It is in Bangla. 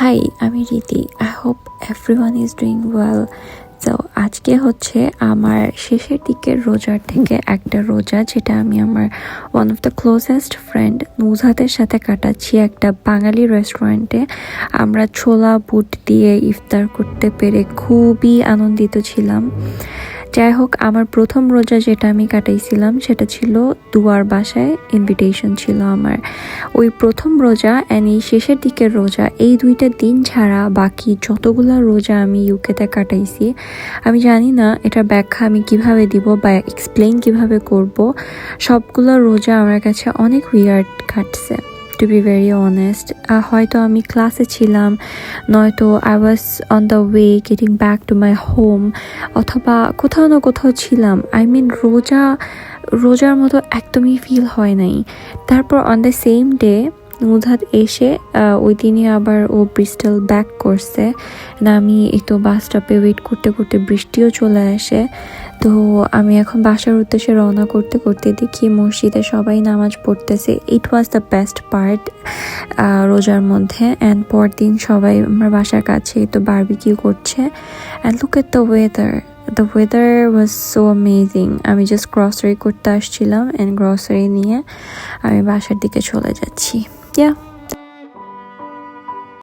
হাই আমি Riti. I hope everyone is doing well তো আজকে হচ্ছে আমার শেষের দিকের রোজার থেকে একটা রোজা, যেটা আমি আমার one of the closest friend নুজহাতের সাথে কাটাচ্ছি একটা বাঙালি রেস্টুরেন্টে আমরা ছোলা, বুট দিয়ে ইফতার করতে পেরে খুবই আনন্দিত ছিলাম। যাই হোক, আমার প্রথম রোজা যেটা আমি কাটাইছিলাম, সেটা ছিল দুয়ার বাসায় ইনভিটেশন ছিল আমার। ওই প্রথম রোজা অ্যান্ড এই শেষের দিকের রোজা, এই দুইটা দিন ছাড়া বাকি যতগুলো রোজা আমি ইউকেতে কাটাইছি, আমি জানি না এটার ব্যাখ্যা আমি কীভাবে দিব বা এক্সপ্লেইন কীভাবে করব, সবগুলো রোজা আমার কাছে অনেক উইয়ার্ড কাটছে। টু বি ভেরি অনেস্ট হয়তো আমি ক্লাসে ছিলাম, নয়তো I was on the way getting back to my home অথবা কোথাও না কোথাও ছিলাম। আই মিন রোজা, রোজার মতো একদমই ফিল হয় নাই। তারপর on the same day Nudhat এসে ওই দিনই আবার ও ব্রিস্টল ব্যাক করছে। না আমি এই তো বাস স্টপে ওয়েট করতে করতে বৃষ্টিও চলে আসে। তো আমি এখন বাসার উদ্দেশ্যে রওনা করতে করতে দেখি মসজিদে সবাই নামাজ পড়তেছে। It was the best part রোজার মধ্যে অ্যান্ড পরদিন সবাই আমার বাসার কাছে তো বারবিকিউ করছে। And look at the weather the weather was so amazing আমি জাস্ট গ্রসারি করতে আসছিলাম অ্যান্ড গ্রসারি নিয়ে আমি বাসার দিকে চলে যাচ্ছি। ইয়া